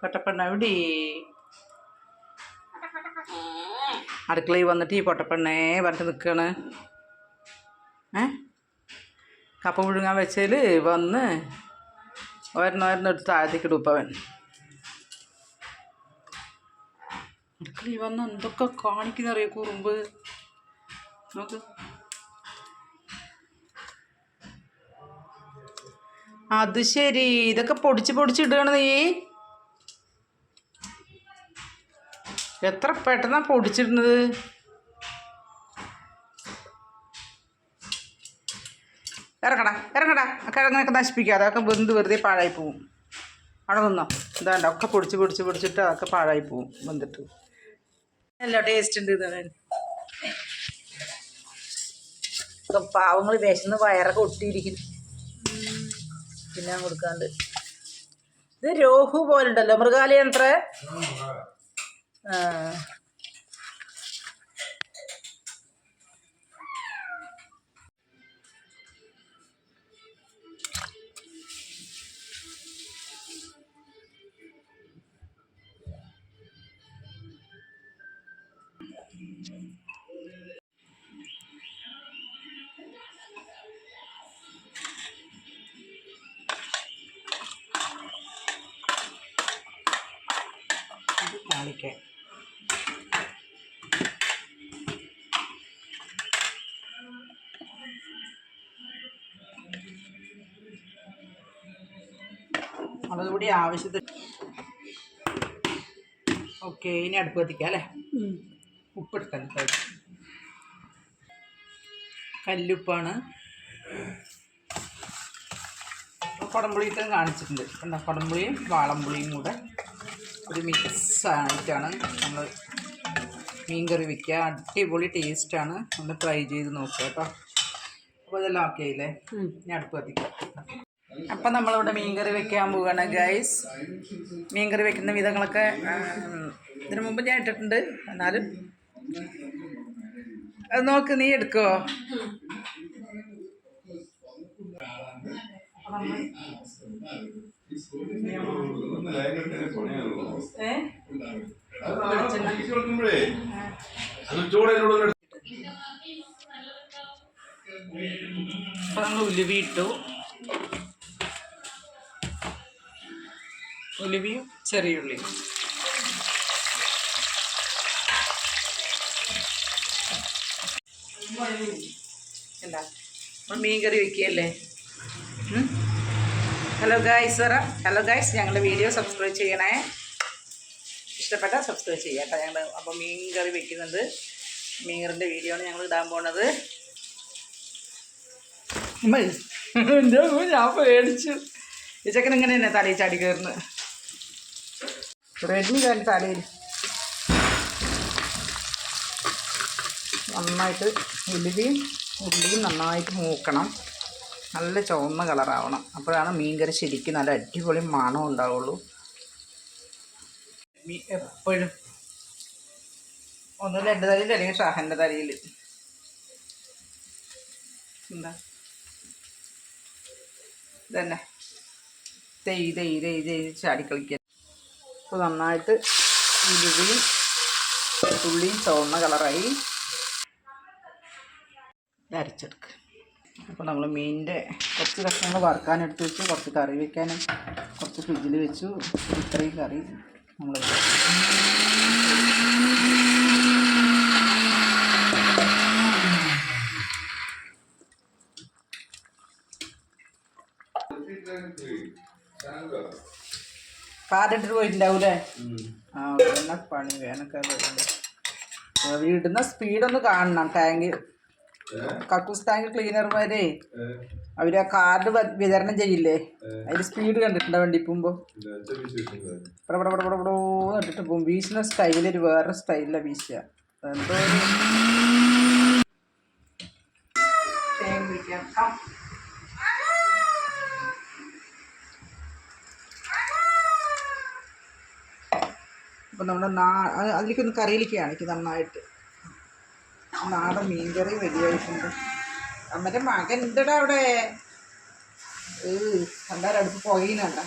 പൊട്ടപ്പെണ്ണ എവിടെ? അടുക്കളയിൽ വന്നിട്ട് ഈ പൊട്ടപ്പെണ്ണേ പറഞ്ഞിട്ട് നിൽക്കണ് ഏ? കപ്പ പുഴുങ്ങാൻ വെച്ചതിൽ വന്ന് ഒരെണ്ണം ഒരെണ്ണം എടുത്ത് താഴത്തേക്ക് ഇടും അവൻ അടുക്കളയിൽ വന്ന് എന്തൊക്കെ കാണിക്കുന്നറിയോ കുറുമ്പ്? നോക്ക്. അത് ശരി. ഇതൊക്കെ പൊടിച്ച് പൊടിച്ചിടുകയാണ് നീ. എത്ര പെട്ടെന്നാ പൊടിച്ചിടുന്നത്? ഇറങ്ങടാ ഇറങ്ങടാ. കിഴങ്ങനൊക്കെ നശിപ്പിക്കുക അതൊക്കെ വെന്ത് വെറുതെ പാഴായി പോവും. അവിടെ നിന്നോ. എന്താണ്ട ഒക്കെ പൊടിച്ച് പൊടിച്ച് പൊടിച്ചിട്ട് അതൊക്കെ പാഴായി പോവും വെന്തിട്ട്. നല്ല ടേസ്റ്റ് ഉണ്ട് ഇത്. പാവങ്ങൾ വിശന്ന് വയറൊക്കെ ഒട്ടിയിരിക്കുന്നു. പിന്നെ കൊടുക്കാണ്ട്. ഇത് രോഹു പോലുണ്ടല്ലോ. മൃഗാലയത്ര ആ. ഇത് താളിക്കാൻ മുളക് പൊടി ആവശ്യത്തിന് ഓക്കെ ഇനി അടുപ്പ് കത്തിക്കാം അല്ലേ? ഉപ്പിട്ടല്ലേ കല്ലുപ്പാണ്. കുടംപുളിയിട്ട് കാണിച്ചിട്ടുണ്ട്. കണ്ടോ? കുടംപുളിയും വാളംപുളിയും കൂടെ. ഒരു മിക്സ് ആയിട്ടാണ് നമ്മൾ മീൻകറി വയ്ക്കുക അടിപൊളി ടേസ്റ്റാണ്. ഒന്ന് ട്രൈ ചെയ്ത് നോക്കുക കേട്ടോ. അപ്പോൾ ഇതെല്ലാം ഓക്കെ ആയില്ലേ ഇനി അടുപ്പ് കത്തിക്കാം. അപ്പം നമ്മളിവിടെ മീൻകറി വെക്കാൻ പോവുകയാണ് ഗൈസ് മീൻകറി വെക്കുന്ന വിധങ്ങളൊക്കെ ഇതിനു മുമ്പ് ഞാൻ ഇട്ടിട്ടുണ്ട് എന്നാലും. അത് നോക്ക് നീ എടുക്കോ ഏ അപ്പം നമ്മൾ ഉലുവി ഇട്ടു ഉലുവിയും ചെറിയുള്ളിയും എന്താ മീൻ കറി വെക്കുകയല്ലേ ഹലോ ഗായ്സ് ഹലോ ഗായ്സ് ഞങ്ങളുടെ വീഡിയോ സബ്സ്ക്രൈബ് ചെയ്യണേ. ഇഷ്ടപ്പെട്ടാൽ സബ്സ്ക്രൈബ് ചെയ്യാം കേട്ടോ. ഞങ്ങൾ അപ്പോൾ മീൻ കറി വെക്കുന്നുണ്ട്. മീൻ കറിന്റെ വീഡിയോ ആണ് ഞങ്ങൾ ഇടാൻ പോണത്. ഞാൻ പേടിച്ചു. ഈ ഇങ്ങനെ തന്നെ തലയിൽ ചാടി കയറുന്നു? റെഡ്മി കാരൻ തലയിൽ. നന്നായിട്ട് ഉലുവിയും ഉള്ളിയും നന്നായിട്ട് മൂക്കണം. നല്ല ചുവന്ന കളറാവണം. അപ്പോഴാണ് മീൻകറി ശരിക്കും നല്ല അടിപൊളി മണം ഉണ്ടാവുള്ളൂ. മീ എപ്പോഴും ഒന്നുമില്ല എന്റെ തലയിൽ അല്ലെങ്കിൽ ഷാഹന്റെ തലയിൽ. എന്താ? ഇതന്നെ. തെയ് തെയ് തെയ് തെയ് ചാടിക്കളിക്കാൻ അപ്പോൾ നന്നായിട്ട് ഇരുവിയും ഉള്ളിയും ചുവന്ന കളറായി. അരച്ചെടുക്കുക അപ്പോൾ നമ്മൾ മീനിന്റെ കുറച്ച് കഷ്ണങ്ങൾ വറുക്കാൻ എടുത്ത് വെച്ചു കുറച്ച് കറി വെക്കാനും കുറച്ച് ഫ്രിഡ്ജിൽ വെച്ചു ഇത്രയും കറി നമ്മൾ കാറിട്ടിട്ട് പോയിട്ടുണ്ടാവൂലേ? ആ പണി വേനൊക്കെ വീടുന്ന സ്പീഡൊന്ന് കാണണം ടാങ്ക് കക്കൂസ് ടാങ്ക് ക്ലീനർമാരെ അവർ ആ കാർഡ് വിതരണം ചെയ്യില്ലേ? അതിന്റെ സ്പീഡ് കണ്ടിട്ടുണ്ടോ വണ്ടി പോകുമ്പോ ഇട്ടിട്ട് പോകും. വീശുന്ന സ്റ്റൈൽ ഒരു വേറെ സ്റ്റൈലിലാണ് വീശുക. എന്തോ. ആ. അപ്പം നമ്മുടെ നാ അത് അതിലേക്കൊന്ന് കറിയിലേക്ക് കാണിക്കും നന്നായിട്ട്. നാടൻ മീൻകറി റെഡിയായിട്ടുണ്ട് അമ്മന്റെ മകൻ ഉണ്ടടാ അവിടെ. അടുപ്പ് പുകയുന്നുണ്ട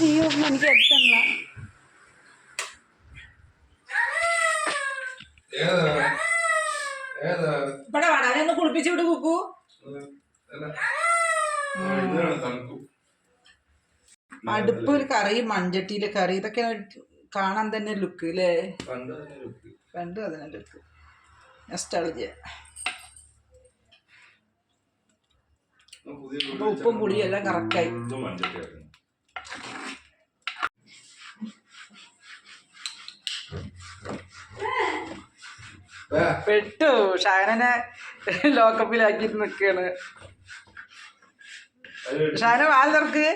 അയ്യോ എനിക്ക് ഏതാ? ഇവിടെ വടാനെ ഒന്ന് കുളിപ്പിച്ചു വിട്ട് കുക്കു അടുപ്പ് ഒരു കറി മൺചട്ടിയിലെ കറി. ഇതൊക്കെ കാണാൻ തന്നെ ലുക്ക് അല്ലേ പണ്ട് തന്നെ ലുക്ക്. രണ്ടും അതിനെ ലുക്ക് നെക്സ്റ്റ് ആ പുതിയ അപ്പൊ ഉപ്പും പുളിയും എല്ലാം കറക്റ്റായി പെട്ടു. ഷാനനെ ലോക്കപ്പിലാക്കി നിൽക്കാണ് ഷാന വാൽ തുറക്ക്.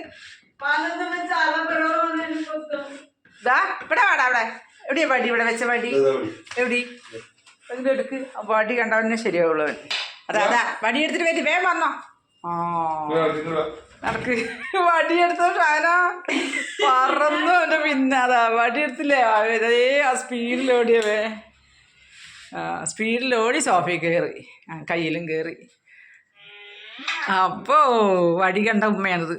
ഇവിടെ വാടാ അവിടെ. എവിടെയാ വടി? ഇവിടെ വെച്ച വടി? എവിടെ? അതിന്റെ എടുക്ക് വടി കണ്ടവന്നെ ശരിയാവുള്ളൂ അതാ അതാ. വടി എടുത്തിട്ട് വരി. വേഗം വന്നോ. ആ. വടി നടക്ക്. വടിയെടുത്ത ഷാന? പറന്നു അവന്റെ പിന്നെ. അതാ വടിയെടുത്തില്ലേ അതേ ആ സ്പീഡിൽ ഓടിയവേ സ്പീഡിൽ ഓടി സോഫയിൽ കയറി കയ്യിലും കയറി അപ്പോ വടി കണ്ട ഉമ്മയാണത്.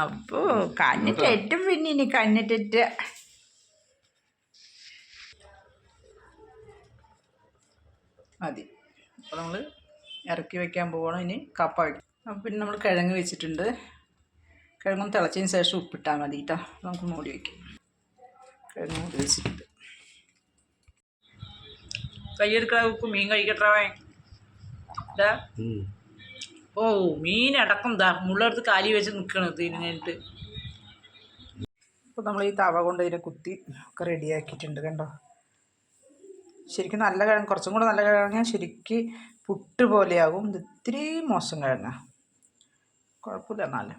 അപ്പോ കണ്ണിറ്റേറ്റും പിന്നെ ഇനി കണ്ണിട്ടിട്ട്. മതി. അപ്പോൾ നമ്മൾ ഇറക്കി വെക്കാൻ പോകണം ഇനി കപ്പ വയ്ക്കും അപ്പൊ പിന്നെ നമ്മൾ കിഴങ്ങ് വെച്ചിട്ടുണ്ട്. കിഴങ്ങും തിളച്ചതിന് ശേഷം ഉപ്പിട്ടാൽ മതി കേട്ടോ നമുക്ക് മൂടി വയ്ക്കാം കിഴങ്ങ് മൂടി വെച്ചിട്ടുണ്ട്. കൈയെടുക്കണ ഉപ്പ്. മീൻ കഴിക്കട്ടവേ ഇതാ. ഓ മീൻ അടക്കം ദാ മുള്ളെടുത്ത് കാലി വെച്ച് നിൽക്കണം തിരിഞ്ഞിട്ട് അപ്പോൾ നമ്മൾ ഈ തവ കൊണ്ട് ഇതിനെ കുത്തി ഒക്കെ റെഡിയാക്കിയിട്ടുണ്ട് കണ്ടോ? ശരിക്കും നല്ല കിഴങ്ങ് കുറച്ചും കൂടെ നല്ല കിഴങ്ങ് ശരിക്ക് പുട്ട് പോലെയാകും. ഇത് ഇത്തിരി മോശം കിഴങ്ങ. കുഴപ്പമില്ല എന്നാലും.